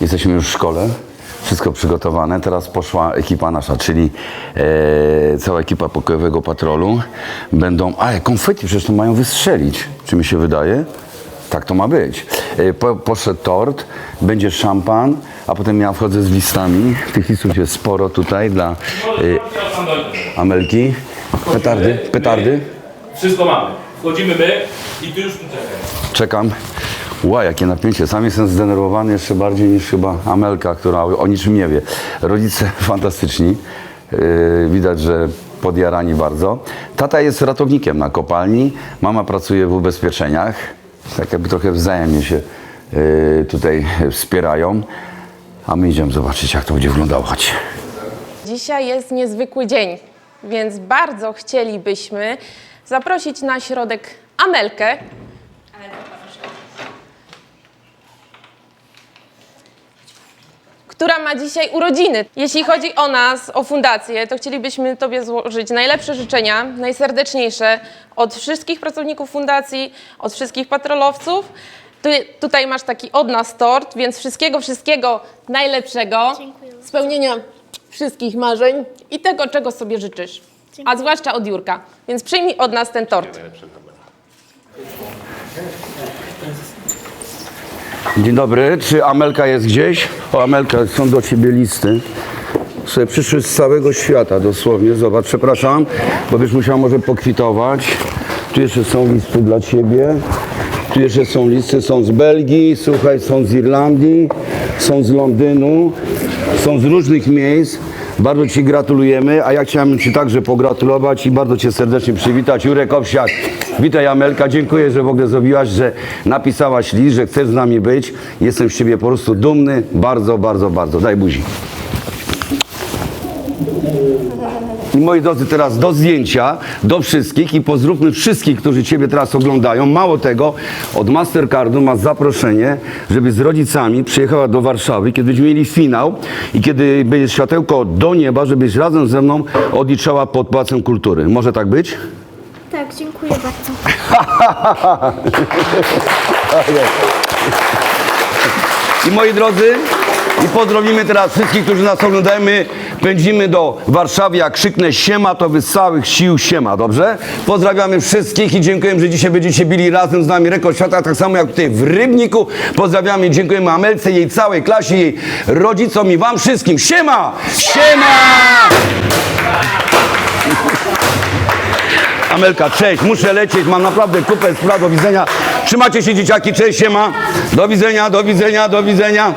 Jesteśmy już w szkole. Wszystko przygotowane. Teraz poszła ekipa nasza, czyli e, cała ekipa pokojowego patrolu. Będą. A, konfetti przecież to mają wystrzelić. Czy mi się wydaje? Tak to ma być. E, po, poszedł tort, będzie szampan, a potem ja wchodzę z listami. Tych listów jest sporo tutaj dla e, Amelki. Petardy, petardy. Wszystko mamy. Wchodzimy my i ty już tu czekaj. Czekam. Ła, jakie napięcie. Sam jestem zdenerwowany jeszcze bardziej niż chyba Amelka, która o niczym nie wie. Rodzice fantastyczni. Yy, widać, że podjarani bardzo. Tata jest ratownikiem na kopalni. Mama pracuje w ubezpieczeniach. Tak jakby trochę wzajemnie się yy, tutaj wspierają. A my idziemy zobaczyć, jak to będzie wyglądało. Chodź. Dzisiaj jest niezwykły dzień, więc bardzo chcielibyśmy zaprosić na środek Amelkę. Która ma dzisiaj urodziny. Jeśli chodzi o nas, o fundację, to chcielibyśmy Tobie złożyć najlepsze życzenia, najserdeczniejsze od wszystkich pracowników fundacji, od wszystkich patrolowców. Ty, tutaj masz taki od nas tort, więc wszystkiego, wszystkiego najlepszego. Spełnienia wszystkich marzeń i tego, czego sobie życzysz. A zwłaszcza od Jurka. Więc przyjmij od nas ten tort. Dzień dobry, czy Amelka jest gdzieś? O, Amelka, są do ciebie listy. Sobie przyszły z całego świata dosłownie. Zobacz, przepraszam, bo byś musiał może pokwitować. Tu jeszcze są listy dla ciebie. Tu jeszcze są listy, są z Belgii, słuchaj, są z Irlandii, są z Londynu, są z różnych miejsc. Bardzo Ci gratulujemy, a ja chciałem Ci także pogratulować i bardzo Cię serdecznie przywitać. Jurek Owsiak, witaj Amelka, dziękuję, że w ogóle zrobiłaś, że napisałaś list, że chcesz z nami być. Jestem z Ciebie po prostu dumny, bardzo, bardzo, bardzo. Daj buzi. I moi drodzy, teraz do zdjęcia, do wszystkich i pozdrówmy wszystkich, którzy Ciebie teraz oglądają. Mało tego, od Mastercardu masz zaproszenie, żeby z rodzicami przyjechała do Warszawy, kiedy będziemy mieli finał i kiedy będzie światełko do nieba, żebyś razem ze mną odliczała pod Pałacem Kultury. Może tak być? Tak, dziękuję bardzo. I moi drodzy, i pozdrowimy teraz wszystkich, którzy nas oglądają. My pędzimy do Warszawy. Jak krzyknę siema, to wy z całych sił siema, dobrze? Pozdrawiamy wszystkich i dziękujemy, że dzisiaj będziecie bili razem z nami rekord świata, tak samo jak tutaj w Rybniku. Pozdrawiamy i dziękujemy Amelce, jej całej klasie, jej rodzicom i wam wszystkim. Siema! Siema! Amelka, cześć, muszę lecieć, mam naprawdę kupę spraw, do widzenia. Trzymacie się dzieciaki, cześć, siema. Do widzenia, do widzenia, do widzenia.